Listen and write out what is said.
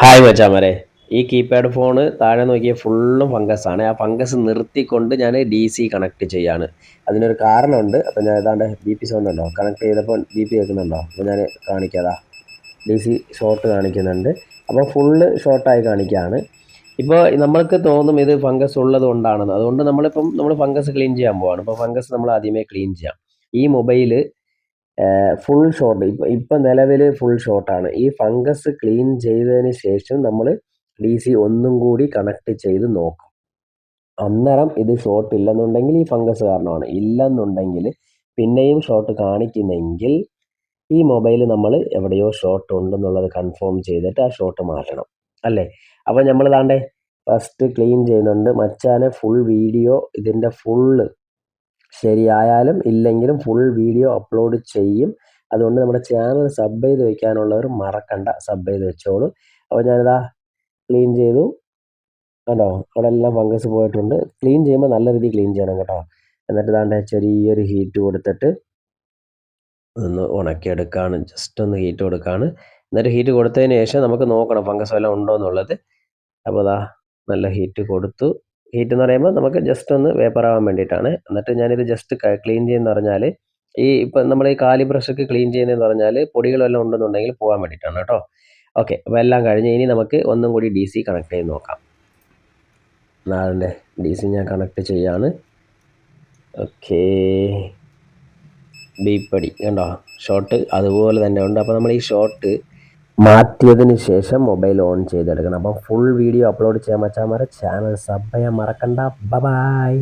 Hi മച്ചാമരെ. ഈ keypad phone താഴെ നോക്കിയ ഫുള്ളും ഫംഗസ് ആണ് ആ ഫംഗസ് നിർത്തിക്കൊണ്ട് ഞാൻ ഡി സി കണക്ട് ചെയ്യാണ്. അതിനൊരു കാരണമുണ്ട്. അപ്പോൾ ഞാൻ ഏതാണ്ട് ബി പി സൗണ്ട് ഉണ്ടോ കണക്ട് ചെയ്തപ്പോൾ ബി പി കേൾക്കുന്നുണ്ടോ? അപ്പോൾ ഞാൻ കാണിക്കാതാ. ഡി സി ഷോർട്ട് കാണിക്കുന്നുണ്ട്. അപ്പോൾ ഫുള്ള് ഷോർട്ടായി കാണിക്കുകയാണ് ഇപ്പോൾ നമ്മൾക്ക് തോന്നും ഇത് ഫംഗസ് ഉള്ളത് കൊണ്ടാണെന്ന് അതുകൊണ്ട് നമ്മളിപ്പം നമ്മൾ ഫംഗസ് ക്ലീൻ ചെയ്യാൻ പോവാണ്. അപ്പോൾ ഫംഗസ് നമ്മൾ ആദ്യമേ ക്ലീൻ ചെയ്യാം. ഈ മൊബൈൽ ഫുൾ ഷോർട്ട് ഇപ്പം ഇപ്പം നിലവിൽ ഫുൾ ഷോട്ടാണ് ഈ ഫംഗസ് ക്ലീൻ ചെയ്തതിന് ശേഷം നമ്മൾ ഡി സി ഒന്നും കൂടി കണക്ട് ചെയ്ത് നോക്കും. അന്നേരം ഇത് ഷോർട്ട് ഇല്ലെന്നുണ്ടെങ്കിൽ ഈ ഫംഗസ് കാരണമാണ്. ഇല്ലെന്നുണ്ടെങ്കിൽ പിന്നെയും ഷോർട്ട് കാണിക്കുന്നെങ്കിൽ ഈ മൊബൈൽ നമ്മൾ എവിടെയോ ഷോർട്ട് ഉണ്ടെന്നുള്ളത് കൺഫേം ചെയ്തിട്ട് ആ ഷോർട്ട് മാറ്റണം. അല്ലേ? അപ്പോൾ നമ്മൾ താണ്ടേ ഫസ്റ്റ് ക്ലീൻ ചെയ്യുന്നുണ്ട്. മച്ചാനെ ഫുൾ വീഡിയോ ഇതിന്റെ ഫുള്ള് ശരിയായാലും ഇല്ലെങ്കിലും ഫുൾ വീഡിയോ അപ്ലോഡ് ചെയ്യും. അതുകൊണ്ട് നമ്മുടെ ചാനൽ സബ് ചെയ്ത് വെക്കാനുള്ളവർ മറക്കണ്ട സബ് ചെയ്ത് വെച്ചോളൂ. അപ്പോൾ ഞാനിതാ ക്ലീൻ ചെയ്തു. കണ്ടോ? അവിടെ എല്ലാം ഫംഗസ് പോയിട്ടുണ്ട്. ക്ലീൻ ചെയ്യുമ്പോൾ നല്ല രീതിയിൽ ക്ലീൻ ചെയ്യണം കേട്ടോ. എന്നിട്ട് ഇതാണ്ട് ചെറിയൊരു ഹീറ്റ് കൊടുത്തിട്ട് ഒന്ന് ഉണക്കിയെടുക്കുകയാണ് ജസ്റ്റ് ഒന്ന് ഹീറ്റ് കൊടുക്കുകയാണ് എന്നിട്ട് ഹീറ്റ് കൊടുത്തതിന് ശേഷം നമുക്ക് നോക്കണം ഫംഗസ് വല്ലതും ഉണ്ടോ എന്നുള്ളത്. അപ്പോൾ അതാ നല്ല ഹീറ്റ് കൊടുത്തു. ഹീറ്റ് എന്ന് പറയുമ്പോൾ നമുക്ക് ജസ്റ്റ് ഒന്ന് വേപ്പറാവാൻ വേണ്ടിയിട്ടാണ്. എന്നിട്ട് ഞാനിത് ജസ്റ്റ് ക്ലീൻ ചെയ്യുന്ന പറഞ്ഞാൽ ഈ ഇപ്പം നമ്മൾ ഈ കാലി ബ്രഷൊക്കെ ക്ലീൻ ചെയ്യുന്നതെന്ന് പറഞ്ഞാൽ പൊടികളെല്ലാം ഉണ്ടെന്നുണ്ടെങ്കിൽ പോകാൻ വേണ്ടിയിട്ടാണ് കേട്ടോ. ഓക്കെ അപ്പോൾ എല്ലാം കഴിഞ്ഞ് ഇനി നമുക്ക് ഒന്നും കൂടി ഡി സി കണക്ട് ചെയ്ത് നോക്കാം. നാളെ ഡി സി ഞാൻ കണക്ട് ചെയ്യാണ്. ഓക്കേ ബീപ്പടി കണ്ടോ? ഷോർട്ട് അതുപോലെ തന്നെ ഉണ്ട്. അപ്പോൾ നമ്മൾ ഈ ഷോട്ട് മാറ്റിയതിന് ശേഷം മൊബൈൽ ഓൺ ചെയ്തെടുക്കണം. അപ്പം ഫുൾ വീഡിയോ അപ്ലോഡ് ചെയ്യാൻ മച്ചാമാരെ ചാനൽ സബ് ചെയ്യാൻ മറക്കണ്ട ബൈ